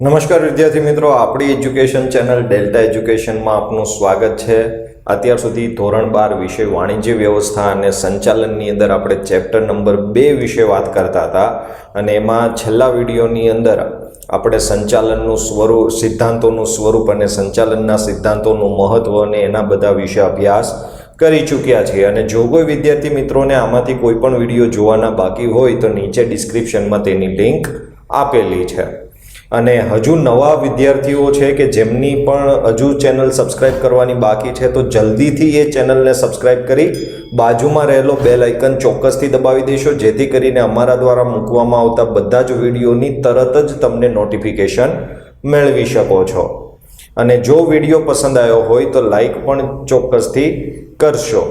નમસ્કાર વિદ્યાર્થી મિત્રો, આપણી એજ્યુકેશન ચેનલ ડેલ્ટા એજ્યુકેશનમાં આપનું સ્વાગત છે. અત્યાર સુધી ધોરણ બાર વિષય વાણિજ્ય વ્યવસ્થા અને સંચાલનની અંદર આપણે ચેપ્ટર નંબર બે વિશે વાત કરતા હતા અને એમાં છેલ્લા વિડીયોની અંદર આપણે સંચાલનનું સ્વરૂપ સિદ્ધાંતોનું સ્વરૂપ અને સંચાલનના સિદ્ધાંતોનું મહત્વ અને એના બધા વિશે અભ્યાસ કરી ચૂક્યા છીએ. અને જો કોઈ વિદ્યાર્થી મિત્રોને આમાંથી કોઈ પણ વીડિયો જોવાના બાકી હોય તો નીચે ડિસ્ક્રિપ્શનમાં તેની લિંક આપેલી છે. અને હજુ નવા વિદ્યાર્થીઓ છે કે જેમની પણ હજુ ચેનલ સબસ્ક્રાઇબ કરવાની બાકી છે, તો જલ્દીથી એ ચેનલને સબસ્ક્રાઇબ કરી બાજુમાં રહેલો બેલ આઇકન ચોક્કસથી દબાવી દેશો, જેથી કરીને અમારા દ્વારા મૂકવામાં આવતા બધા જ વિડીયોની તરત જ તમને નોટિફિકેશન મેળવી શકો છો. અને જો વીડિયો પસંદ આવ્યો હોય, તો લાઈક પણ ચોક્કસથી કરશો.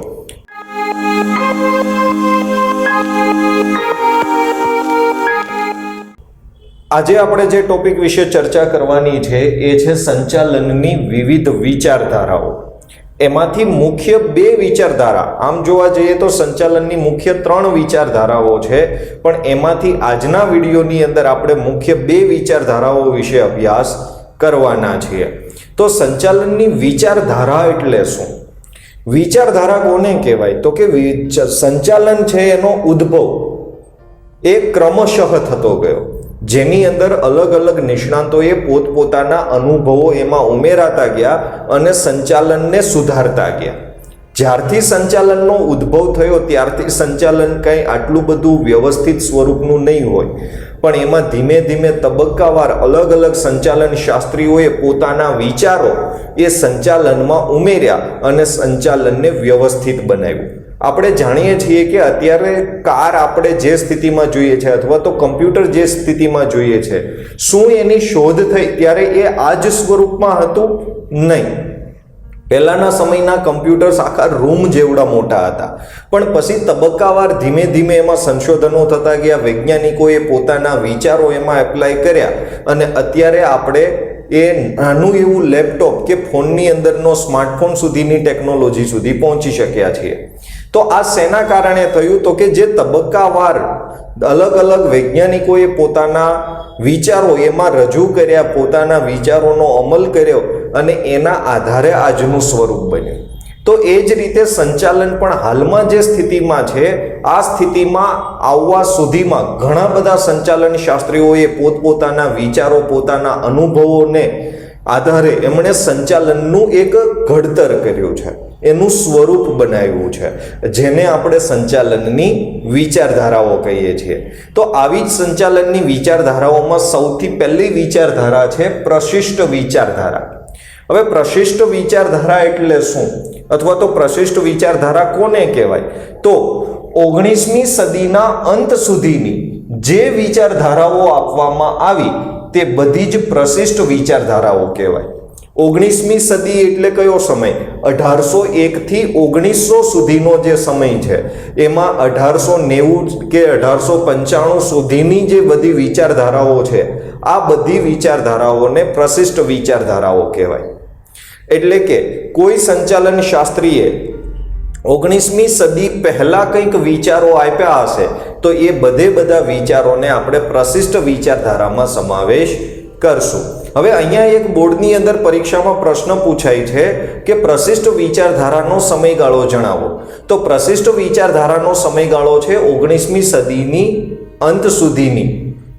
આજે આપણે જે ટોપિક વિશે ચર્ચા કરવાની છે, એ છે સંચાલનની વિવિધ વિચારધારાઓ. એમાંથી મુખ્ય બે વિચારધારા. આમ જોવા જઈએ તો સંચાલનની મુખ્ય ત્રણ વિચારધારાઓ છે, પણ એમાંથી આજના વિડીયોની અંદર આપણે મુખ્ય બે વિચારધારાઓ વિશે અભ્યાસ કરવાના છીએ. તો સંચાલનની વિચારધારા એટલે શું? વિચારધારા કોને કહેવાય? તો કે સંચાલન છે એનો ઉદ્ભવ. એ ક્રમશઃ થતો ગયો. જેની અંદર અલગ અલગ નિષ્ણાંતોએ પોતપોતાના અનુભવો એમાં ઉમેરાતા ગયા અને સંચાલનને સુધારતા ગયા. જ્યારથી સંચાલનનો ઉદ્ભવ થયો, ત્યારથી સંચાલન કંઈ આટલું બધું વ્યવસ્થિત સ્વરૂપનું નહીં હોય. પણ એમાં ધીમે ધીમે તબક્કાવાર અલગ અલગ સંચાલન શાસ્ત્રીઓએ પોતાના વિચારો એ સંચાલનમાં ઉમેર્યા અને સંચાલનને વ્યવસ્થિત બનાવ્યું. આપણે જાણીએ છીએ કે અત્યારે કાર આપણે જે સ્થિતિમાં જોઈએ છે અથવા તો કમ્પ્યુટર જે સ્થિતિમાં જોઈએ છે, શું એની શોધ થઈ ત્યારે એ આ જ સ્વરૂપમાં હતું? નહીં. પહેલાના સમયના કમ્પ્યુટર્સ આખા રૂમ જેવડા મોટા હતા. પણ પછી તબક્કાવાર ધીમે ધીમે એમાં સંશોધનો થતા ગયા, વૈજ્ઞાનિકોએ પોતાના વિચારો એમાં એપ્લાય કર્યા અને અત્યારે આપણે એ નાનું એવું લેપટોપ કે ફોનની અંદરનો સ્માર્ટફોન સુધીની ટેકનોલોજી સુધી પહોંચી શક્યા છીએ. તો આ શેના કારણે થયું? તો કે જે તબક્કાવાર અલગ અલગ વૈજ્ઞાનિકોએ પોતાના વિચારો એમાં રજૂ કર્યા, પોતાના વિચારોનો અમલ કર્યો અને એના આધારે આજનું સ્વરૂપ બન્યું. તો એ જ રીતે સંચાલન પણ હાલમાં જે સ્થિતિમાં છે, આ સ્થિતિમાં આવવા સુધીમાં ઘણા બધા સંચાલન શાસ્ત્રીઓએ પોતપોતાના વિચારો, પોતાના અનુભવોને આધારે એમણે સંચાલનનું એક ઘડતર કર્યું છે. એનું સ્વરૂપ બનાવ્યું છે. જેને આપણે સંચાલનની વિચારધારાઓ કહીએ છીએ. તો આવી જ સંચાલનની વિચારધારાઓમાં સૌથી પહેલી વિચારધારા છે પ્રશિષ્ટ વિચારધારા. હવે પ્રશિષ્ટ વિચારધારા એટલે શું? અથવા તો પ્રશિષ્ટ વિચારધારા કોને કહેવાય? તો ઓગણીસમી સદીના અંત સુધીની જે વિચારધારાઓ આપવામાં આવી તે બધી જ પ્રશિષ્ટ વિચારધારાઓ કહેવાય. ઓગણીસમી સદી એટલે કયો સમય? અઢારસો એકથી ઓગણીસો સુધીનો જે સમય છે, એમાં અઢારસો નેવું કે અઢારસો પંચાણું સુધીની જે બધી વિચારધારાઓ છે, આ બધી વિચારધારાઓને પ્રશિષ્ટ વિચારધારાઓ કહેવાય. એટલે કે કોઈ સંચાલન શાસ્ત્રીએ ઓગણીસમી સદી પહેલાં કંઈક વિચારો આપ્યા હશે, તો એ બધે બધા વિચારોને આપણે પ્રશિષ્ટ વિચારધારામાં સમાવેશ કરશું. હવે અહીંયા એક બોર્ડની અંદર પરીક્ષામાં પ્રશ્ન પૂછાય છે કે પ્રશિષ્ટ વિચારધારાનો સમયગાળો જણાવો. તો પ્રશિષ્ટ વિચારધારાનો સમયગાળો છે ઓગણીસમી સદીની અંત સુધીની.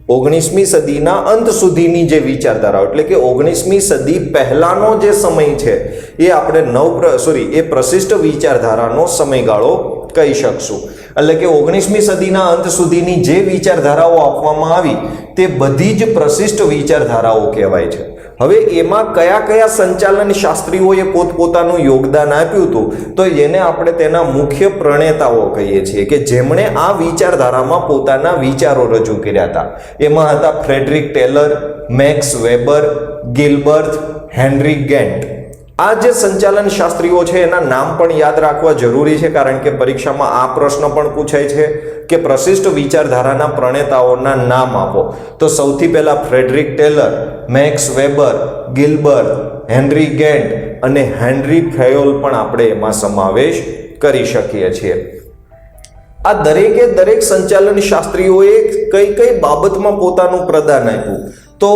ઓગણીસમી સદીના અંત સુધીની જે વિચારધારાઓ, એટલે કે ઓગણીસમી સદી પહેલાનો જે સમય છે, એ આપણે નવ સોરી એ પ્રશિષ્ટ વિચારધારાનો સમયગાળો કહી શકશું. એટલે કે ઓગણીસમી સદીના અંત સુધીની જે વિચારધારાઓ આપવામાં આવી, તે બધી જ પ્રશિષ્ટ વિચારધારાઓ કહેવાય છે. હવે એમાં કયા કયા સંચાલન શાસ્ત્રીઓએ પોતપોતાનું યોગદાન આપ્યું હતું, તો એને આપણે તેના મુખ્ય પ્રણેતાઓ કહીએ છીએ કે જેમણે આ વિચારધારામાં પોતાના વિચારો રજૂ કર્યા હતા. એમાં હતા Frederick Taylor, Max Weber, Gilbreth, Henry Gantt. આ જે સંચાલન શાસ્ત્રીઓ છે, એના નામ પણ યાદ રાખવા જરૂરી છે, કારણ કે પરીક્ષામાં આ પ્રશ્ન પણ પૂછાય છે કે પ્રશિષ્ટ વિચારધારાના પ્રણેતાઓના નામ આપો. તો સૌથી પહેલા Frederick Taylor, Max Weber, Gilbert, Henry Gantt અને હેનરી ફેયોલ પણ આપણે એમાં સમાવેશ કરી શકીએ છીએ. આ દરેકે દરેક સંચાલન શાસ્ત્રીઓએ કઈ કઈ બાબતમાં પોતાનું પ્રદાન આપ્યું? તો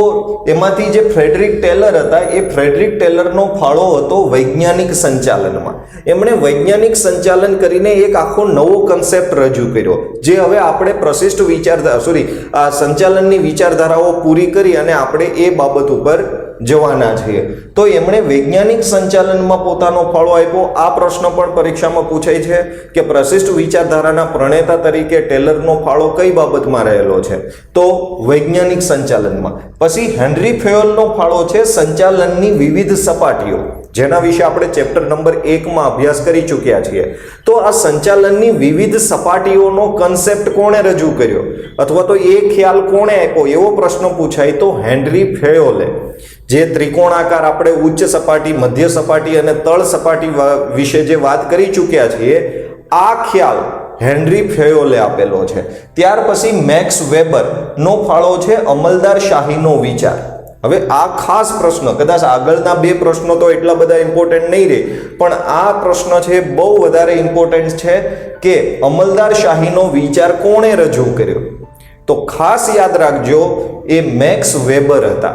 એમાંથી જે ફ્રેડરિક ટેલર હતા, એ ફ્રેડરિક ટેલરનો ફાળો હતો વૈજ્ઞાનિક સંચાલનમાં. એમણે વૈજ્ઞાનિક સંચાલન કરીને એક આખો નવો કન્સેપ્ટ રજૂ કર્યો, જે હવે આપણે પ્રશિષ્ટ વિચારધારા સોરી આ સંચાલનની વિચારધારાઓ પૂરી કરી અને આપણે એ બાબત ઉપર જવાના છીએ. તો એમણે વૈજ્ઞાનિક સંચાલનમાં પોતાનો ફાળો આપ્યો. આ પ્રશ્ન પણ પરીક્ષામાં પૂછાય છે કે પ્રશિષ્ટ વિચારધારાના પ્રણેતા તરીકે ટેલરનો ફાળો કઈ બાબતમાં રહેલો છે? તો વૈજ્ઞાનિક સંચાલનમાં. પછી હેનરી ફેયોલનો ફાળો છે સંચાલનની વિવિધ સપાટીઓ, જેના વિશે આપણે ચેપ્ટર નંબર એકમાં અભ્યાસ કરી ચૂક્યા છીએ. તો આ સંચાલનની વિવિધ સપાટીઓનો કન્સેપ્ટ કોણે રજૂ કર્યો? અથવા તો એ ખ્યાલ કોણે આપ્યો? એવો પ્રશ્ન પૂછાય તો હેનરી ફેયોલે. જે ત્રિકોણાકાર આપણે ઉચ્ચ સપાટી, મધ્ય સપાટી અને તળ સપાટી વિશે જે વાત કરી ચૂક્યા છીએ, આ ખ્યાલ હેનરી ફેયોલે આપેલો છે. ત્યાર પછી મેક્સ વેબર નો ફાળો છે અમલદાર શાહીનો વિચાર. હવે આ ખાસ પ્રશ્ન, કદાચ આગળના બે પ્રશ્નો તો એટલા બધા ઇમ્પોર્ટન્ટ નહીં રહે, પણ આ પ્રશ્ન છે બહુ વધારે ઇમ્પોર્ટન્ટ છે કે અમલદાર શાહીનો વિચાર કોણે રજૂ કર્યો? તો ખાસ યાદ રાખજો, એ મેક્સ વેબર હતા.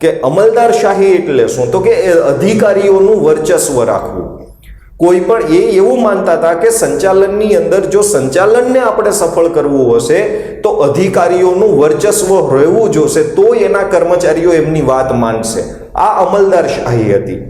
કે અમલદારશાહી એટલે શું? તો કે અધિકારીઓનું વર્ચસ્વ રાખવું. કોઈ પણ એ એવું માનતા હતા કે સંચાલનની અંદર જો સંચાલનને આપણે સફળ કરવું હશે, તો અધિકારીઓનું વર્ચસ્વ રહેવું જોશે તો એના કર્મચારીઓ એમની વાત માનશે. આ અમલદાર શાહી હતી.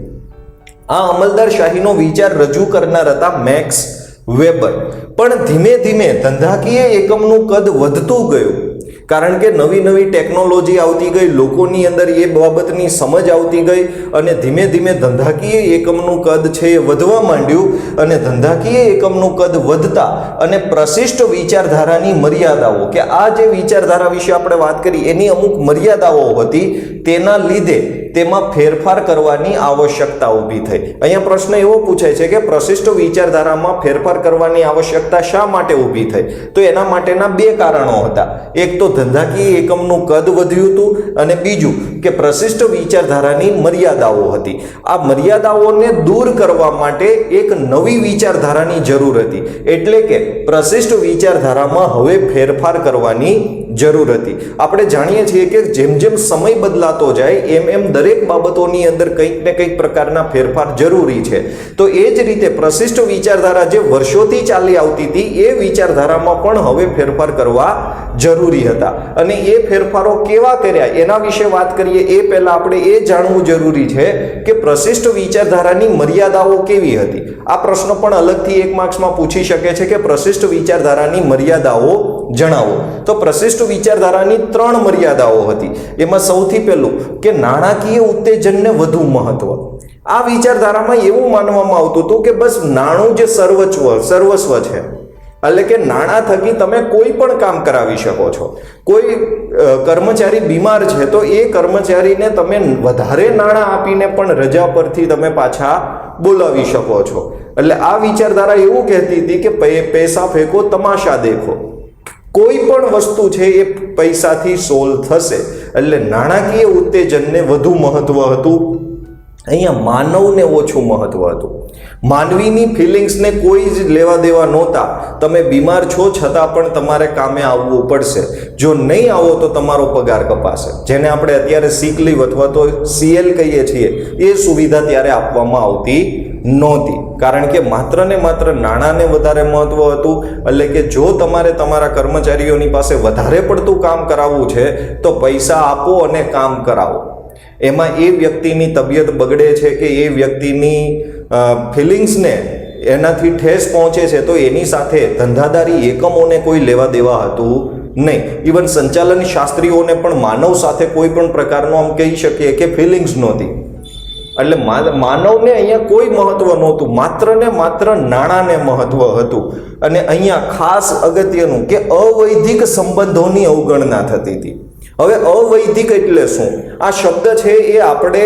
આ અમલદારશાહીનો વિચાર રજૂ કરનાર હતા મેક્સ વેબર. પણ ધીમે ધીમે ધંધાકીય એકમનું કદ વધતું ગયું. કારણ કે નવી નવી ટેકનોલોજી આવતી ગઈ, લોકોની અંદર એ બાબતની સમજ આવતી ગઈ અને ધીમે ધીમે ધંધાકીય એકમનું કદ છે એ વધવા માંડ્યું અને ધંધાકીય એકમનું કદ વધતા અને પ્રશિષ્ટ વિચારધારાની મર્યાદાઓ, કે આ જે વિચારધારા વિશે આપણે વાત કરી, એની અમુક મર્યાદાઓ હતી, તેના લીધે તેમાં ફેરફાર કરવાની આવશ્યકતા ઊભી થઈ. અહીંયા પ્રશ્ન એવો પૂછાય છે કે પ્રશિષ્ટ વિચારધારામાં ફેરફાર કરવાની આવશ્યકતા શા માટે ઊભી થઈ? તો એના માટેના બે કારણો હતા. એક તો ધંધાકીય એકમનું કદ વધ્યું હતું અને બીજું કે પ્રશિષ્ટ વિચારધારાની મર્યાદાઓ હતી. આ મર્યાદાઓને દૂર કરવા માટે એક નવી વિચારધારાની જરૂર હતી. એટલે કે પ્રશિષ્ટ વિચારધારામાં હવે ફેરફાર કરવાની જરૂર હતી. આપણે જાણીએ છીએ કે જેમ જેમ સમય બદલાતો જાય, એમ એમ દરેક બાબતોની અંદર કંઈક ને કંઈક પ્રકારના ફેરફાર જરૂરી છે. તો એ જ રીતે પ્રશિષ્ટ વિચારધારા જે વર્ષોથી ચાલી આવતી હતી, એ વિચારધારામાં પણ હવે ફેરફાર કરવા જરૂરી હતા. અને એ ફેરફારો કેવા કર્યા? એના વિશે વાત કરીએ, એ પહેલાં આપણે એ જાણવું જરૂરી છે કે પ્રશિષ્ટ વિચારધારાની મર્યાદાઓ કેવી હતી? આ પ્રશ્ન પણ અલગથી એક માર્ક્સમાં પૂછી શકે છે કે પ્રશિષ્ટ વિચારધારાની મર્યાદાઓ જણાવો. તો પ્રશિષ્ટ વિચારધારાની ત્રણ મર્યાદાઓ હતી. એમાં સૌથી પહેલું કે નાણાકીય ઉત્તેજનને વધુ મહત્વ. આ વિચારધારામાં એવું માનવામાં આવતું હતું કે બસ નાણું જે સર્વસ્વ સર્વસ્વ છે. એટલે કે નાણાં થકી તમે કોઈ પણ કામ કરાવી શકો છો. કોઈ કર્મચારી બીમાર છે તો એ કર્મચારીને તમે વધારે નાણાં આપીને પણ રજા પરથી તમે પાછા બોલાવી શકો છો. એટલે આ વિચારધારા એવું કહેતી હતી કે પૈસા ફેંકો, તમાશા દેખો. કોઈ પણ વસ્તુ છે એ પૈસાથી સોલ્વ થશે. એટલે નાણાકીય ઉત્તેજનને વધુ મહત્વ હતું. અહીંયા માનવને ઓછું મહત્વ હતું. માનવીની ફિલિંગ્સને કોઈ જ લેવા દેવા નહોતા. તમે બીમાર છો છતાં પણ તમારે કામે આવવું પડશે. જો નહીં આવો તો તમારો પગાર કપાશે. જેને આપણે અત્યારે સીક અથવા તો સીએલ કહીએ છીએ, એ સુવિધા ત્યારે આપવામાં આવતી નહોતી. કારણ કે માત્ર ને માત્ર નાણાંને વધારે મહત્વ હતું, એટલે કે જો તમારે તમારા કર્મચારીઓની પાસે વધારે પડતું કામ કરાવવું છે, તો પૈસા આપો અને કામ કરાવો. એમાં એ વ્યક્તિની તબિયત બગડે છે કે એ વ્યક્તિની ફિલિંગ્સને એનાથી ઠેસ પહોંચે છે, તો એની સાથે ધંધાદારી એકમોને કોઈ લેવા દેવા હતું નહીં. ઇવન સંચાલન શાસ્ત્રીઓને પણ માનવ સાથે કોઈ પણ પ્રકારનો આમ કહી શકીએ કે ફિલિંગ્સ નહોતી. એટલે માનવને અહીંયા કોઈ મહત્વ નહોતું. માત્ર ને માત્ર નાણાંને મહત્વ હતું. અને અહીંયા ખાસ અગત્યનું કે અવૈધિક સંબંધોની અવગણના થતી હતી. હવે અવૈધિક એટલે શું? આ શબ્દ છે એ આપણે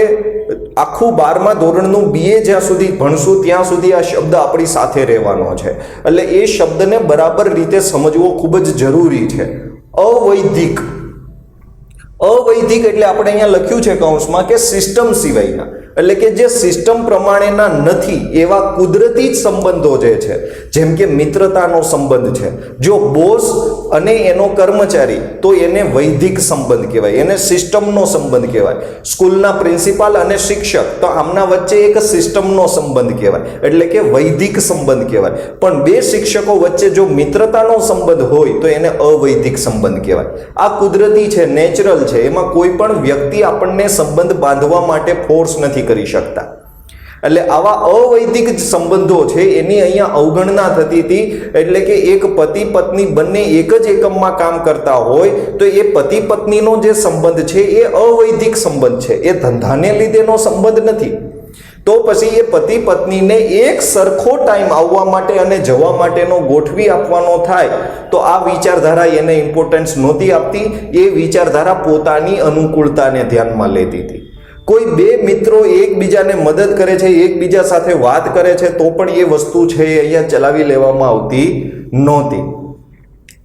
આખું બારમા ધોરણનું બીએ જ્યાં સુધી ભણશું, ત્યાં સુધી આ શબ્દ આપણી સાથે રહેવાનો છે. એટલે એ શબ્દને બરાબર રીતે સમજવો ખૂબ જ જરૂરી છે. અવૈધિક. અવૈધિક એટલે આપણે અહીંયા લખ્યું છે કૌંસમાં કે સિસ્ટમ સિવાયના. એટલે કે જે સિસ્ટમ પ્રમાણેના નથી, એવા કુદરતી જ સંબંધો જે છે, જેમ કે મિત્રતાનો સંબંધ છે. જો બોસ અને એનો કર્મચારી, તો એને વૈદિક સંબંધ કહેવાય, એને સિસ્ટમનો સંબંધ કહેવાય. સ્કૂલના પ્રિન્સિપાલ અને શિક્ષક, તો આમના વચ્ચે એક સિસ્ટમનો સંબંધ કહેવાય, એટલે કે વૈદિક સંબંધ કહેવાય. પણ બે શિક્ષકો વચ્ચે જો મિત્રતાનો સંબંધ હોય, તો એને અવૈદિક સંબંધ કહેવાય. આ કુદરતી છે, નેચરલ છે, એમાં કોઈ પણ વ્યક્તિ આપણને સંબંધ બાંધવા માટે ફોર્સ નથી કરી શકતા. એટલે આવા અવૈદિક સંબંધો છે, એની અહીંયા અવગણના થતી હતી. એટલે કે એક પતિ પત્ની બંને એક જ એકમમાં કામ કરતા હોય, તો એ પતિ પત્નીનો જે સંબંધ છે, એ અવૈદિક સંબંધ છે. એ ધંધાને લીધેનો સંબંધ નથી. તો પછી એ પતિ પત્નીને એક સરખો ટાઈમ આવવા માટે અને જવા માટેનો ગોઠવી આપવાનો થાય, તો આ વિચારધારા એને ઇમ્પોર્ટન્સ નહોતી આપતી. એ વિચારધારા પોતાની અનુકૂળતાને ધ્યાનમાં લેતી હતી. કોઈ બે મિત્રો એકબીજાને મદદ કરે છે, એકબીજા સાથે વાત કરે છે, તો પણ એ વસ્તુ છે એ અહીંયા ચલાવી લેવામાં આવતી નહોતી.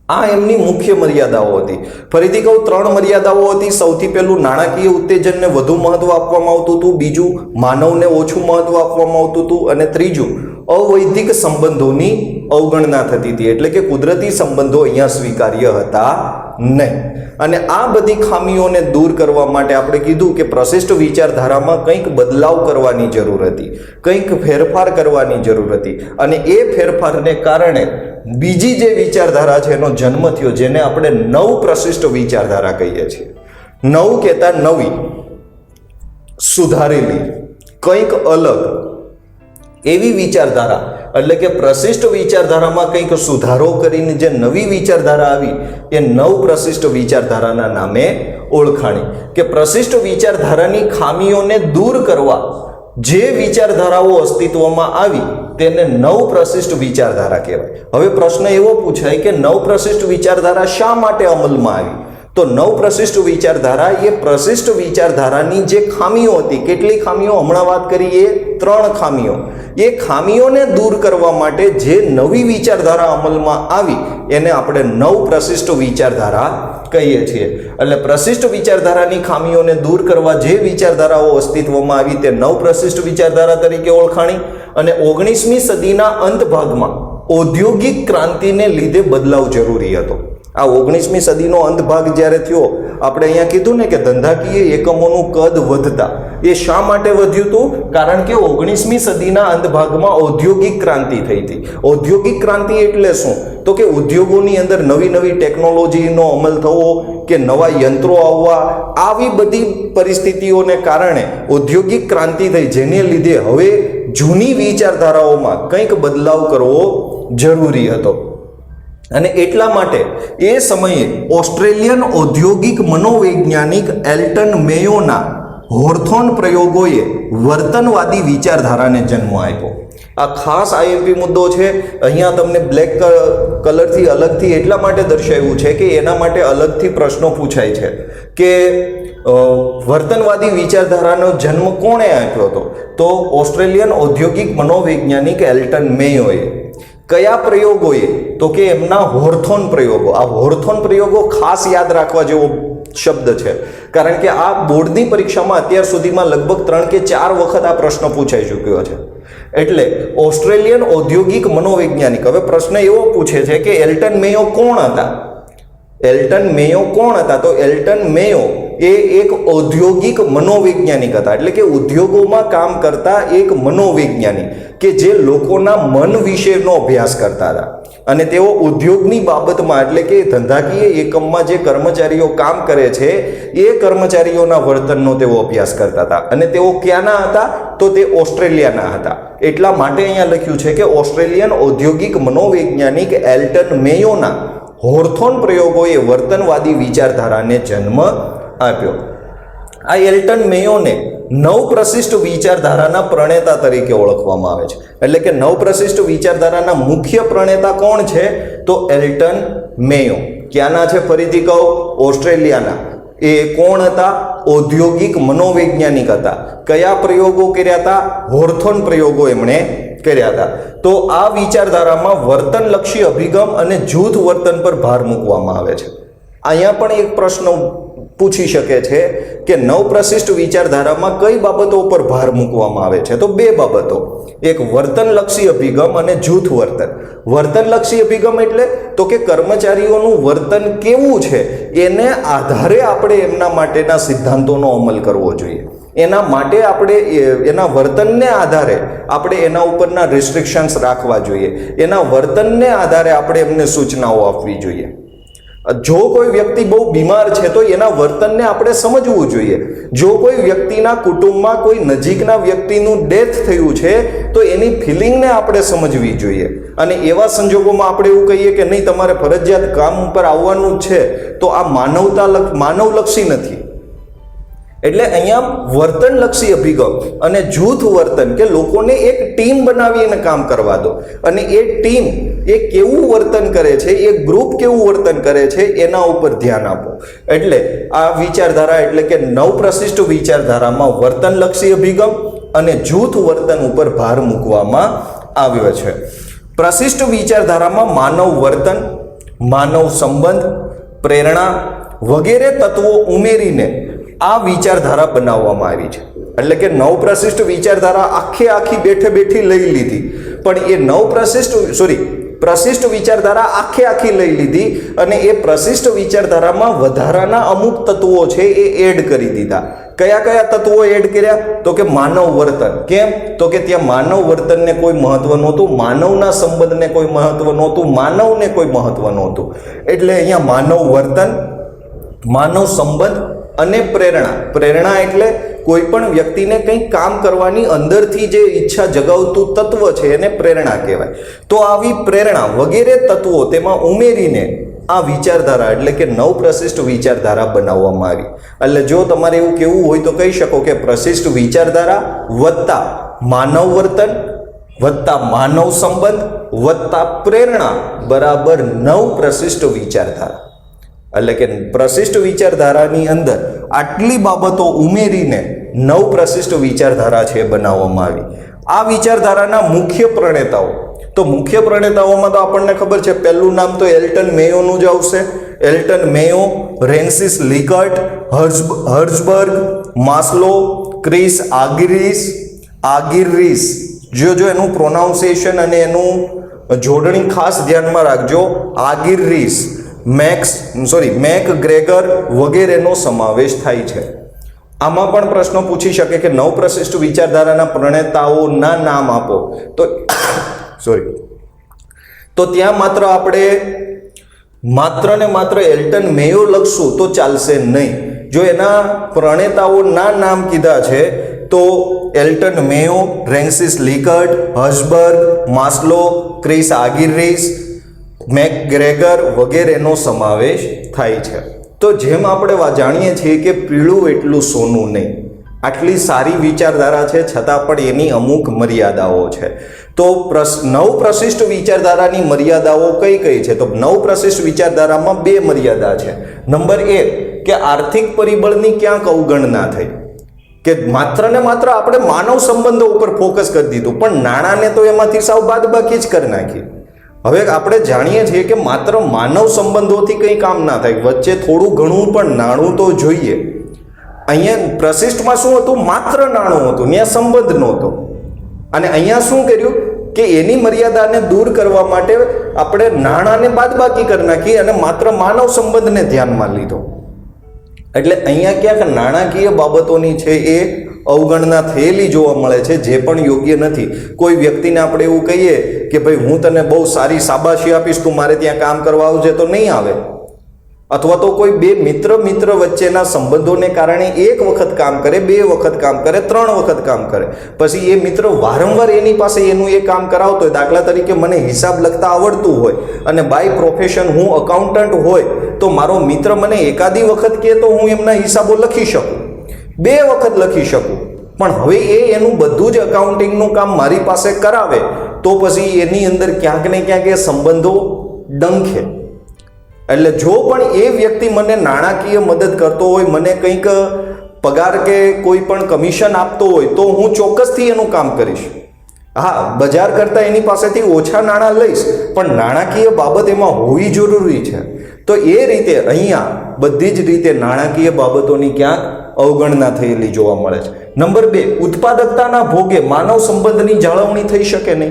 આ એમની મુખ્ય મર્યાદાઓ હતી. ફરીથી કહું, ત્રણ મર્યાદાઓ હતી. સૌથી પહેલું નાણાકીય ઉત્તેજનને વધુ મહત્વ આપવામાં આવતું હતું. બીજું, માનવને ઓછું મહત્વ આપવામાં આવતું હતું. અને ત્રીજું, અવૈધિક સંબંધોની અવગણના થતી હતી. એટલે કે કુદરતી સંબંધો અહીંયા સ્વીકાર્ય હતા નહીં. અને આ બધી ખામીઓને દૂર કરવા માટે આપણે કીધું કે પ્રશિષ્ટ વિચારધારામાં કંઈક બદલાવ કરવાની જરૂર હતી. કંઈક ફેરફાર કરવાની જરૂર હતી. અને એ ફેરફારને કારણે બીજી જે વિચારધારા છે એનો જન્મ થયો, જેને આપણે નવ પ્રશિષ્ટ વિચારધારા કહીએ છીએ. નવ કહેતા નવી, સુધારેલી, કંઈક અલગ એવી વિચારધારા, એટલે કે પ્રશિષ્ટ વિચારધારામાં કંઈક સુધારો કરીને જે નવી વિચારધારા આવી, એ નવ પ્રશિષ્ટ વિચારધારાના નામે ઓળખાણી. કે પ્રશિષ્ટ વિચારધારાની ખામીઓને દૂર કરવા જે વિચારધારાઓ અસ્તિત્વમાં આવી તેને નવ પ્રશિષ્ટ વિચારધારા કહેવાય. હવે પ્રશ્ન એવો પૂછાય કે નવ પ્રશિષ્ટ વિચારધારા શા માટે અમલમાં આવી? તો નવ પ્રશિષ્ટ વિચારધારા એ પ્રશિષ્ટ વિચારધારાની જે ખામીઓ હતી, કેટલી ખામીઓ? હમણાં વાત કરી, એ ત્રણ ખામીઓ. એ ખામીઓને દૂર કરવા માટે જે નવી વિચારધારા અમલમાં આવી, એને આપણે નવ પ્રશિષ્ટ વિચારધારા કહીએ છીએ. એટલે પ્રશિષ્ટ વિચારધારાની ખામીઓને દૂર કરવા જે વિચારધારાઓ અસ્તિત્વમાં આવી, તે નવ પ્રશિષ્ટ વિચારધારા તરીકે ઓળખાણી અને ઓગણીસમી સદીના અંત ભાગમાં ઔદ્યોગિક ક્રાંતિને લીધે બદલાવ જરૂરી હતો. આ ઓગણીસમી સદીનો અંતભાગ જ્યારે થયો, આપણે અહીંયા કીધું ને કે ધંધાકીય એકમોનું કદ વધતા. એ શા માટે વધ્યું હતું? કારણ કે ઓગણીસમી સદીના અંતભાગમાં ઔદ્યોગિક ક્રાંતિ થઈ હતી. ઔદ્યોગિક ક્રાંતિ એટલે શું? તો કે ઉદ્યોગોની અંદર નવી નવી ટેકનોલોજીનો અમલ થવો કે નવા યંત્રો આવવા, આવી બધી પરિસ્થિતિઓને કારણે ઔદ્યોગિક ક્રાંતિ થઈ. જેને લીધે હવે જૂની વિચારધારાઓમાં કંઈક બદલાવ કરવો જરૂરી હતો. અને એટલા માટે એ સમયે ઓસ્ટ્રેલિયન ઔદ્યોગિક મનોવૈજ્ઞાનિક એલ્ટન મેયોના હોર્થોન પ્રયોગોએ વર્તનવાદી વિચારધારાને જન્મ આપ્યો. આ ખાસ આઈએમપી મુદ્દો છે. અહીંયા તમને બ્લેક કલરથી અલગથી એટલા માટે દર્શાવ્યું છે કે એના માટે અલગથી પ્રશ્નો પૂછાય છે કે વર્તનવાદી વિચારધારાનો જન્મ કોણે આપ્યો હતો? તો ઓસ્ટ્રેલિયન ઔદ્યોગિક મનોવૈજ્ઞાનિક એલ્ટન મેયોએ કયા પ્રયોગોએ? તો કે એમના હોર્થોન પ્રયોગો. આ હોર્થોન પ્રયોગો ખાસ યાદ રાખવા જેવો શબ્દ છે. કારણ કે આ બોર્ડની પરીક્ષામાં અત્યાર સુધીમાં લગભગ ત્રણ કે ચાર વખત આ પ્રશ્ન પૂછાઈ ચૂક્યો છે. એટલે ઓસ્ટ્રેલિયન ઔદ્યોગિક મનોવૈજ્ઞાનિક, હવે પ્રશ્ન એવો પૂછે છે કે એલ્ટન મેયો કોણ હતા? એલ્ટન મેયો કોણ હતા? તો એલ્ટન મેયો એ એક ઔદ્યોગિક મનોવૈજ્ઞાનિક હતા. એટલે કે ઉદ્યોગોમાં કામ કરતા એક મનોવૈજ્ઞાનિક કે જે લોકોના મન વિશેનો અભ્યાસ કરતા હતા. અને તેઓ ઉદ્યોગની બાબતમાં એટલે કે ધંધાકીય એકમમાં જે કર્મચારીઓ કામ કરે છે, એ કર્મચારીઓના વર્તનનો તેઓ અભ્યાસ કરતા હતા. અને તેઓ ક્યાંના હતા? તો તે ઓસ્ટ્રેલિયાના હતા. એટલા માટે અહીંયા લખ્યું છે કે ઓસ્ટ્રેલિયન ઔદ્યોગિક મનોવૈજ્ઞાનિક એલ્ટન મેયોના હોર્થોન પ્રયોગોએ વર્તનવાદી વિચારધારાને જન્મ આપ્યો. આ એલ્ટન મેયોને નવ પ્રશિષ્ટ વિચારધારાના પ્રણેતા તરીકે ઓળખવામાં આવે છે. એટલે કે નવ પ્રશિષ્ટ વિચારધારાના મુખ્ય પ્રણેતા કોણ છે? તો એલ્ટન મેયો. ક્યાંના છે ફરીથી કહું? ઓસ્ટ્રેલિયાના. એ કોણ હતા? ઔદ્યોગિક મનોવૈજ્ઞાનિક હતા. કયા પ્રયોગો કર્યા હતા? હોર્થોન પ્રયોગો એમણે કર્યા હતા. તો આ વિચારધારામાં વર્તનલક્ષી અભિગમ અને જૂથ વર્તન પર ભાર મૂકવામાં આવે છે. અહીંયા પણ એક પ્રશ્ન પૂછી શકે છે કે નવપ્રશિષ્ટ વિચારધારામાં કઈ બાબતો ઉપર ભાર મૂકવામાં આવે છે? તો બે બાબતો. એક વર્તનલક્ષી અભિગમ અને જૂથ વર્તન. વર્તનલક્ષી અભિગમ એટલે તો કે કર્મચારીઓનું વર્તન કેવું છે એને આધારે આપણે એમના માટેના સિદ્ધાંતોનો અમલ કરવો જોઈએ. એના માટે આપણે એના વર્તનને આધારે આપણે એના ઉપરના રિસ્ટ્રિક્શન્સ રાખવા જોઈએ. એના વર્તનને આધારે આપણે એમને સૂચનાઓ આપવી જોઈએ. જો કોઈ વ્યક્તિ બહુ બીમાર છે તો એના વર્તનને આપણે સમજવું જોઈએ. જો કોઈ વ્યક્તિના કુટુંબમાં કોઈ નજીકના વ્યક્તિનું ડેથ થયું છે, તો એની ફિલિંગને આપણે સમજવી જોઈએ. અને એવા સંજોગોમાં આપણે એવું કહીએ કે નહીં, તમારે ફરજિયાત કામ ઉપર આવવાનું છે, તો આ માનવતા માનવલક્ષી નથી. એટલે અહીંયા વર્તનલક્ષી અભિગમ અને જૂથ વર્તન કે લોકોને એક ટીમ બનાવીને કામ કરવા દો. અને એ ટીમ એ કેવું વર્તન કરે છે, એ ગ્રુપ કેવું વર્તન કરે છે, એના ઉપર ધ્યાન આપો. એટલે આ વિચારધારા એટલે કે નવપ્રશિષ્ટ વિચારધારામાં વર્તનલક્ષી અભિગમ અને જૂથ વર્તન ઉપર ભાર મૂકવામાં આવ્યો છે. પ્રશિષ્ટ વિચારધારામાં માનવ વર્તન, માનવ સંબંધ, પ્રેરણા વગેરે તત્વો ઉમેરીને આ વિચારધારા બનાવવામાં આવી છે. એટલે કે નવપ્રશિષ્ટ વિચારધારા આખે આખી બેઠે બેઠી લઈ લીધી. પણ એ નવપ્રશિષ્ટ સોરી પ્રશિષ્ટ વિચારધારા આખે આખી લઈ લીધી અને એ પ્રશિષ્ટ વિચારધારામાં વધારાના અમુક તત્વો છે એ એડ કરી દીધા. કયા કયા તત્વો એડ કર્યા? તો કે માનવ વર્તન. કેમ? તો કે ત્યાં માનવ વર્તનને કોઈ મહત્વ નહોતું, માનવના સંબંધને કોઈ મહત્વ નહોતું, માનવને કોઈ મહત્વ નહોતું. એટલે અહીંયા માનવ વર્તન, માનવ સંબંધ અને પ્રેરણા. પ્રેરણા એટલે કોઈ પણ વ્યક્તિને કંઈક કામ કરવાની અંદરથી જે ઈચ્છા જગાવતું તત્વ છે એને પ્રેરણા કહેવાય. તો આવી પ્રેરણા વગેરે તત્વો તેમાં ઉમેરીને આ વિચારધારા એટલે કે નવ પ્રશિષ્ટ વિચારધારા બનાવવામાં આવી. એટલે જો તમારે એવું કેવું હોય તો કહી શકો કે પ્રશિષ્ટ વિચારધારા વત્તા માનવ વર્તન, વત્તા માનવ સંબંધ, વત્તા પ્રેરણા બરાબર નવ પ્રશિષ્ટ વિચારધારા. એટલે કે પ્રશિષ્ટ વિચારધારાની અંદર આટલી બાબતો ઉમેરીને નવ પ્રશિષ્ટ વિચારધારા છે બનાવવામાં આવી. આ વિચારધારાના મુખ્ય પ્રણેતાઓ, તો મુખ્ય પ્રણેતાઓમાં તો આપણને ખબર છે પહેલું નામ તો એલ્ટન મેયોનું જ આવશે. Elton Mayo, Rensis Likert, Herz, Herzberg, Maslow, Chris Argyris Argyris. જો જો એનું પ્રોનાઉન્સિએશન અને એનું જોડણી ખાસ ધ્યાનમાં રાખજો. Argyris. Max, sorry, Mac Gregor વગેરેનો સમાવેશ થાય છે. આમાં પણ પ્રશ્નો પૂછી શકે કે નવ પ્રશિષ્ટ વિચારધારાના પ્રણેતાઓના નામ આપો. તો, સોરી. તો ત્યાં માત્ર આપણે માત્ર ને માત્ર એલ્ટન મેયો લખશું તો ચાલશે નહીં. જો એના પ્રણેતાઓના નામ કીધા છે, તો એલ્ટન Mayo, Rensis લિકર્ટ Herzberg Maslow, Chris આગિરીસ મેકગ્રેગર વગેરેનો સમાવેશ થાય છે. તો જેમ આપણે જાણીએ છીએ કે પીળું એટલું સોનું નહીં. આટલી સારી વિચારધારા છે, છતાં પણ એની અમુક મર્યાદાઓ છે. તો પ્રસ નવ પ્રશિષ્ટ વિચારધારાની મર્યાદાઓ કઈ કઈ છે? તો નવ પ્રશિષ્ટ વિચારધારામાં બે મર્યાદા છે. નંબર એક, કે આર્થિક પરિબળની ક્યાંક અવગણના થઈ. કે માત્ર ને માત્ર આપણે માનવ સંબંધો ઉપર ફોકસ કરી દીધું, પણ નાણાંને તો એમાંથી સાવ બાદબાકી જ કરી નાખી. હવે આપણે જાણીએ છીએ કે માત્ર માનવ સંબંધોથી કંઈ કામ ના થાય, વચ્ચે થોડું ઘણું પણ નાણું તો જોઈએ. અહીંયા પ્રશિષ્ટમાં શું હતું? માત્ર નાણું હતું, ત્યાં સંબંધ નહોતો. અને અહીંયા શું કર્યું? કે એની મર્યાદાને દૂર કરવા માટે આપણે નાણાંને બાદબાકી કરી નાખી અને માત્ર માનવ સંબંધને ધ્યાનમાં લીધો. એટલે અહીંયા ક્યાંક નાણાકીય બાબતોની છે એ અવગણના થયેલી જોવા મળે છે, જે પણ યોગ્ય નથી. કોઈ વ્યક્તિને આપણે એવું કહીએ કે ભાઈ, હું તને બહુ સારી શાબાશી આપીશ, તું મારે ત્યાં કામ કરવા આવજે તો નહીં આવે. અથવા તો કોઈ બે મિત્ર મિત્ર વચ્ચેના સંબંધોને કારણે એક વખત કામ કરે, બે વખત કામ કરે, ત્રણ વખત કામ કરે. પછી એ મિત્ર વારંવાર એની પાસે એનું એ કામ કરાવતો હોય, દાખલા તરીકે મને હિસાબ લખતા આવડતું હોય અને બાય પ્રોફેશન હું અકાઉન્ટન્ટ હોય, તો મારો મિત્ર મને એકાદી વખત કહે તો હું એમના હિસાબો લખી શકું. બે વખત લખી શકું. પણ હવે એ એનું બધું જ અકાઉન્ટિંગનું કામ મારી પાસે કરાવે, તો પછી એની અંદર ક્યાંક ને ક્યાંક એ સંબંધો ડંખે. એટલે જો પણ એ વ્યક્તિ મને નાણાકીય મદદ કરતો હોય, મને કંઈક પગાર કે કોઈ પણ કમિશન આપતો હોય, તો હું ચોક્કસથી એનું કામ કરીશ. હા, બજાર કરતાં એની પાસેથી ઓછા નાણાં લઈશ, પણ નાણાકીય બાબત એમાં હોવી જરૂરી છે. તો એ રીતે અહીંયા બધી જ રીતે નાણાકીય બાબતોની ક્યાંક અવગણના થયેલી જોવા મળે છે. નંબર બે, ઉત્પાદકતાના ભોગે માનવ સંબંધની જાળવણી થઈ શકે નહીં.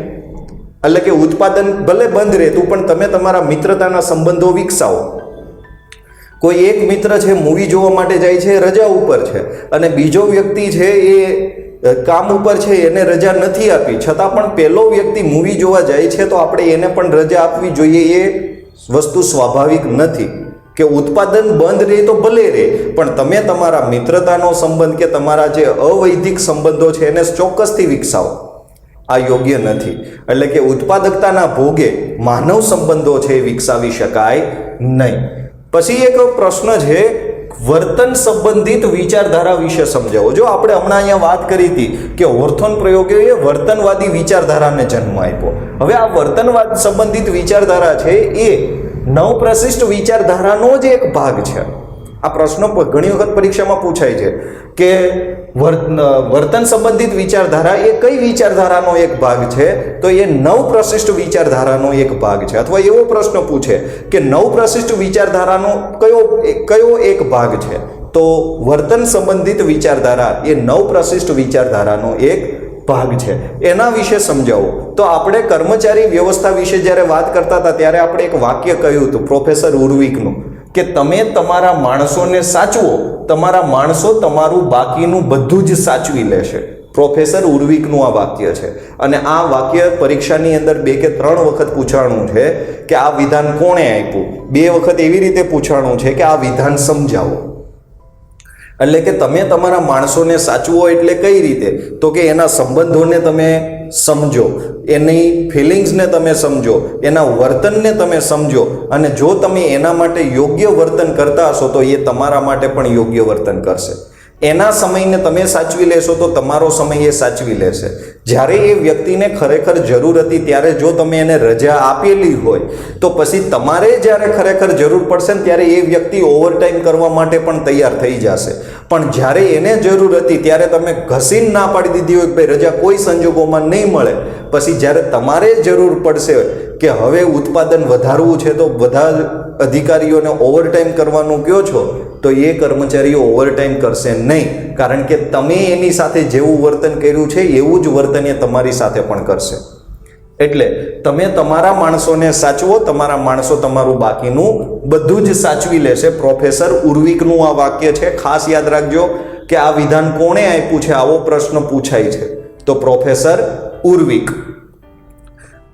એટલે કે ઉત્પાદન ભલે બંધ રહેતું, પણ તમે તમારા મિત્રતાના સંબંધો વિકસાવો. કોઈ એક મિત્ર છે, મૂવી જોવા માટે જાય છે, રજા ઉપર છે. અને બીજો વ્યક્તિ છે, એ કામ ઉપર છે, એને રજા નથી આપી. છતાં પણ પહેલો વ્યક્તિ મૂવી જોવા જાય છે, તો આપણે એને પણ રજા આપવી જોઈએ એ વસ્તુ સ્વાભાવિક નથી. કે ઉત્પાદન બંધ રહે તો ભલે રહે, પણ તમે તમારા મિત્રતાનો સંબંધ કે તમારા જે અવૈધિક સંબંધો છે એને ચોક્કસથી વિકસાવો. આ યોગ્ય નથી. એટલે કે ઉત્પાદકતાના ભોગે માનવ સંબંધો છે એ વિકસાવી શકાય નહીં. પછી એક પ્રશ્ન છે, વર્તન સંબંધિત વિચારધારા વિશે સમજાવો. જો આપણે હમણાં અહીંયા વાત કરી હતી કે ઓર્થોન પ્રયોગોએ વર્તનવાદી વિચારધારાને જન્મ આપ્યો. હવે આ વર્તનવાદ સંબંધિત વિચારધારા છે એ નવપ્રશિષ્ટ વિચારધારાનો જ એક ભાગ છે. આ પ્રશ્નો ઘણી વખત પરીક્ષામાં પૂછાય છે કે વર્તન સંબંધિત વિચારધારા એ કઈ વિચારધારાનો એક ભાગ છે? તો એ નવ પ્રશિષ્ટ વિચારધારાનો એક ભાગ છે. અથવા એવો પ્રશ્ન પૂછે કે નવ પ્રશિષ્ટ વિચારધારાનો કયો કયો એક ભાગ છે? તો વર્તન સંબંધિત વિચારધારા એ નવ પ્રશિષ્ટ વિચારધારાનો એક ભાગ છે. એના વિશે સમજાવો. તો આપણે કર્મચારી વ્યવસ્થા વિશે જ્યારે વાત કરતા હતા, ત્યારે આપણે એક વાક્ય કહ્યું હતું પ્રોફેસર ઉર્વિકનું, કે તમે તમારા માણસોને સાચવો, તમારા માણસો તમારું બાકીનું બધું જ સાચવી લેશે. પ્રોફેસર ઉર્વિકનું આ વાક્ય છે. અને આ વાક્ય પરીક્ષાની અંદર બે કે ત્રણ વખત પૂછાણું છે કે આ વિધાન કોણે આપ્યું? બે વખત એવી રીતે પૂછાણું છે કે આ વિધાન સમજાવો. એટલે કે તમે તમારા માણસોને સાચવો એટલે કઈ રીતે? તો કે એના સંબંધોને તમે સમજો, એની ફિલિંગ્સને તમે સમજો, એના વર્તનને તમે સમજો અને જો તમે એના માટે યોગ્ય વર્તન કરતા હશો તો એ તમારા માટે પણ યોગ્ય વર્તન કરશે. એના સમયને તમે સાચવી લેશો તો તમારો સમય એ સાચવી લેશે. જ્યારે એ વ્યક્તિને ખરેખર જરૂર હતી, ત્યારે જો તમે એને રજા આપેલી હોય, તો પછી તમારે જ્યારે ખરેખર જરૂર પડશે ને, ત્યારે એ વ્યક્તિ ઓવરટાઈમ કરવા માટે પણ તૈયાર થઈ જશે. પણ જ્યારે એને જરૂર હતી, ત્યારે તમે ઘસીને ના પાડી દીધી હોય કે ભાઈ, રજા કોઈ સંજોગોમાં નહીં મળે, પછી જ્યારે તમારે જરૂર પડશે કે હવે ઉત્પાદન વધારવું છે, તો બધા અધિકારીઓને ઓવરટાઈમ કરવાનું કહો છો, તો એ કર્મચારીઓ ઓવરટાઈમ કરશે નહીં. કારણ કે તમે એની સાથે જેવું વર્તન કર્યું છે, એવું જ વર્તન એ તમારી સાથે પણ કરશે. એટલે તમે તમારા માણસોને સાચવો, તમારા માણસો તમારું બાકીનું બધું જ સાચવી લેશે. પ્રોફેસર ઉર્વિકનું આ વાક્ય છે, ખાસ યાદ રાખજો કે આ વિધાન કોણે આપ્યું છે? આવો પ્રશ્ન પૂછાય છે. તો પ્રોફેસર ઉર્વિક.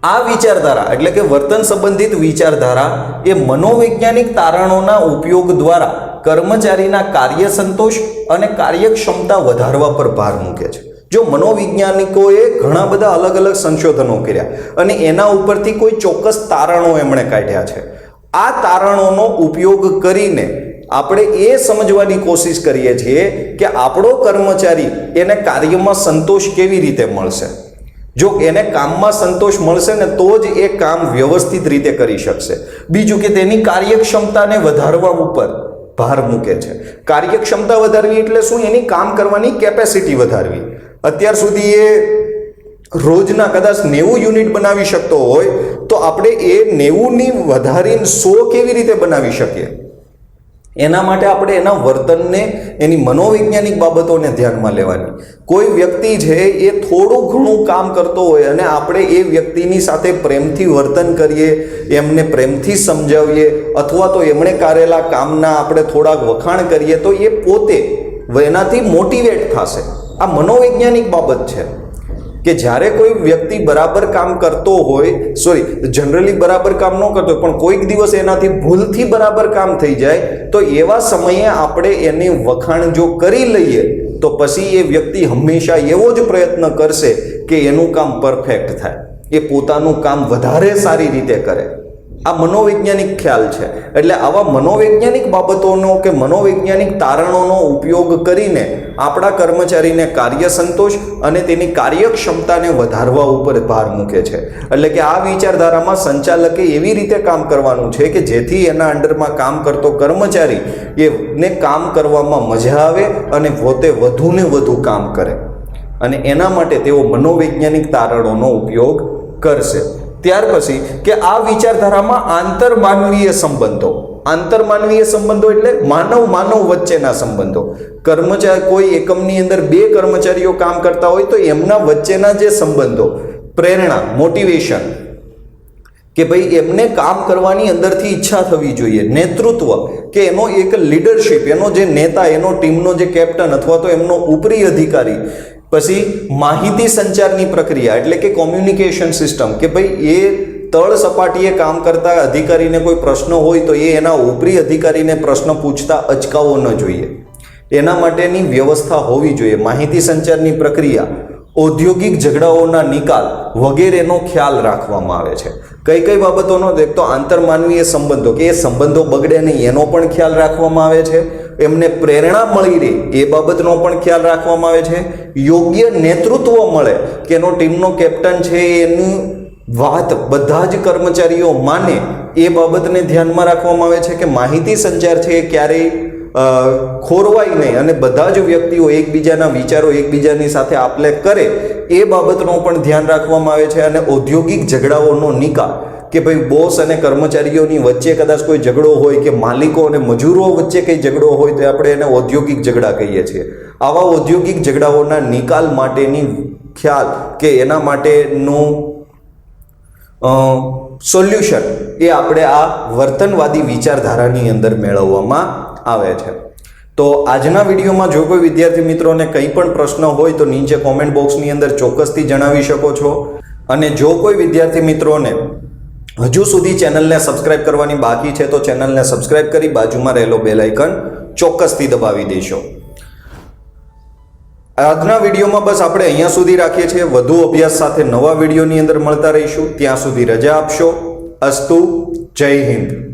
આ વિચારધારા એટલે કે વર્તન સંબંધિત વિચારધારા એ મનોવૈજ્ઞાનિક તારણોના ઉપયોગ દ્વારા કર્મચારીના કાર્ય સંતોષ અને કાર્યક્ષમતા વધારવા પર ભાર મૂકે છે. જો મનોવૈજ્ઞાનિકોએ ઘણા બધા અલગ અલગ સંશોધનો કર્યા અને એના ઉપરથી કોઈ ચોક્કસ તારણો એમણે કાઢ્યા છે. આ તારણોનો ઉપયોગ કરીને આપણે એ સમજવાની કોશિશ કરીએ છીએ કે આપણો કર્મચારી એને કાર્યમાં સંતોષ કેવી રીતે મળશે. જો એને કામમાં સંતોષ મળશે ને તો જ એ કામ વ્યવસ્થિત રીતે કરી શકશે. બીજું કે તેની કાર્યક્ષમતાને વધારવા ઉપર ભાર મૂકે છે. કાર્યક્ષમતા વધારવી એટલે શું? એની કામ કરવાની કેપેસિટી વધારવી. અત્યાર સુધી એ રોજના કદાચ નેવું યુનિટ બનાવી શકતો હોય, તો આપણે એ નેવુંની વધારીને સો કેવી રીતે બનાવી શકીએ? એના માટે આપણે એના વર્તનને, એની મનોવૈજ્ઞાનિક બાબતોને ધ્યાનમાં લેવાની. કોઈ વ્યક્તિ છે એ થોડું ઘણું કામ કરતો હોય અને આપણે એ વ્યક્તિની સાથે પ્રેમથી વર્તન કરીએ, એમને પ્રેમથી સમજાવીએ, અથવા તો એમણે કરેલા કામના આપણે થોડાક વખાણ કરીએ, તો એ પોતે એનાથી મોટિવેટ થશે. આ મનોવૈજ્ઞાનિક બાબત છે કે જ્યારે કોઈ વ્યક્તિ બરાબર કામ કરતો હોય સોરી જનરલી બરાબર કામ ન કરતો પણ કોઈક દિવસ એનાથી ભૂલથી બરાબર કામ થઈ જાય, તો એવા સમયે આપણે એની વખાણ જો કરી લઈએ, તો પછી એ વ્યક્તિ હંમેશા એવો જ પ્રયત્ન કરશે કે એનું કામ પરફેક્ટ થાય. એ પોતાનું કામ વધારે સારી રીતે કરે. આ મનોવૈજ્ઞાનિક ખ્યાલ છે. એટલે આવા મનોવૈજ્ઞાનિક બાબતોનો કે મનોવૈજ્ઞાનિક તારણોનો ઉપયોગ કરીને આપણા કર્મચારીને કાર્ય સંતોષ અને તેની કાર્યક્ષમતાને વધારવા ઉપર ભાર મૂકે છે. એટલે કે આ વિચારધારામાં સંચાલકે એવી રીતે કામ કરવાનું છે કે જેથી એના અંડરમાં કામ કરતો કર્મચારી એને કામ કરવામાં મજા આવે અને પોતે વધુ ને વધુ કામ કરે. અને એના માટે તેઓ મનોવૈજ્ઞાનિક તારણોનો ઉપયોગ કરશે. ત્યાર પછી કે આ વિચારધારામાં આંતરમાનવીય સંબંધો. આંતરમાનવીય સંબંધો એટલે માનવ માનવ વચ્ચેના સંબંધો. કર્મચારી કોઈ એકમની અંદર બે કર્મચારીઓ કામ કરતા હોય તો એમના વચ્ચેના જે સંબંધો, પ્રેરણા, મોટિવેશન, કે ભાઈ એમને કામ કરવાની અંદરથી ઈચ્છા થવી જોઈએ. નેતૃત્વ, કે એનો એક લીડરશિપ, એનો જે નેતા, એનો ટીમનો જે કેપ્ટન અથવા તો એમનો ઉપરી અધિકારી પછી માહિતી સંચારની પ્રક્રિયા એટલે કે કોમ્યુનિકેશન સિસ્ટમ કે ભાઈ એ તળ સપાટીએ કામ કરતા અધિકારીને કોઈ પ્રશ્ન હોય તો એ એના ઉપરી અધિકારીને પ્રશ્ન પૂછતા અચકાવો ન જોઈએ. એના માટેની વ્યવસ્થા હોવી જોઈએ. માહિતી સંચારની પ્રક્રિયા, ઔદ્યોગિક ઝઘડાઓના નિકાલ વગેરેનો ખ્યાલ રાખવામાં આવે છે. કઈ કઈ બાબતોનો દેખતો આંતરમાનવીય સંબંધો, કે એ સંબંધો બગડે નહીં, એનો પણ ખ્યાલ રાખવામાં આવે છે. એમને પ્રેરણા મળી રહે, એ બાબતનો પણ ખ્યાલ રાખવામાં આવે છે. યોગ્ય નેતૃત્વ મળે કે એનો ટીમનો કેપ્ટન છે એની વાત બધા જ કર્મચારીઓ માને, એ બાબતને ધ્યાનમાં રાખવામાં આવે છે કે માહિતી સંચાર છે એ ક્યારેય ખોરવાય નહીં અને બધા જ વ્યક્તિઓ એકબીજાના વિચારો એકબીજાની સાથે આપલે કરે, એ બાબતનો પણ ધ્યાન રાખવામાં આવે છે અને ઔદ્યોગિક ઝઘડાઓનો નિકાલ કે ભાઈ બોસ અને કર્મચારીઓની વચ્ચે કદાચ કોઈ ઝઘડો હોય કે માલિકો અને મજૂરો વચ્ચે કંઈ ઝઘડો હોય તો આપણે એને ઔદ્યોગિક ઝઘડા કહીએ છીએ. આવા ઔદ્યોગિક ઝઘડાઓના નિકાલ માટેની ખ્યાલ કે એના માટેનું સોલ્યુશન એ આપણે આ વર્તનવાદી વિચારધારાની અંદર મેળવવામાં આવે છે. તો આજના વિડીયોમાં જો કોઈ વિદ્યાર્થી મિત્રોને કંઈ પણ પ્રશ્ન હોય તો નીચે કોમેન્ટ બોક્સની અંદર ચોક્કસથી જણાવી શકો છો. અને જો કોઈ વિદ્યાર્થી મિત્રોને હજુ સુધી ચેનલને સબસ્ક્રાઇબ કરવાની બાકી છે તો ચેનલને સબસ્ક્રાઇબ કરી બાજુમાં રહેલો બેલ આઇકન ચોક્કસથી દબાવી દેશો. આજના વિડીયોમાં બસ આપણે અહીંયા સુધી રાખીએ છીએ. વધુ અભ્યાસ સાથે નવા વિડીયોની અંદર મળતા રહીશું. ત્યાં સુધી રજા આપશો. અસ્તુ, જય હિન્દ.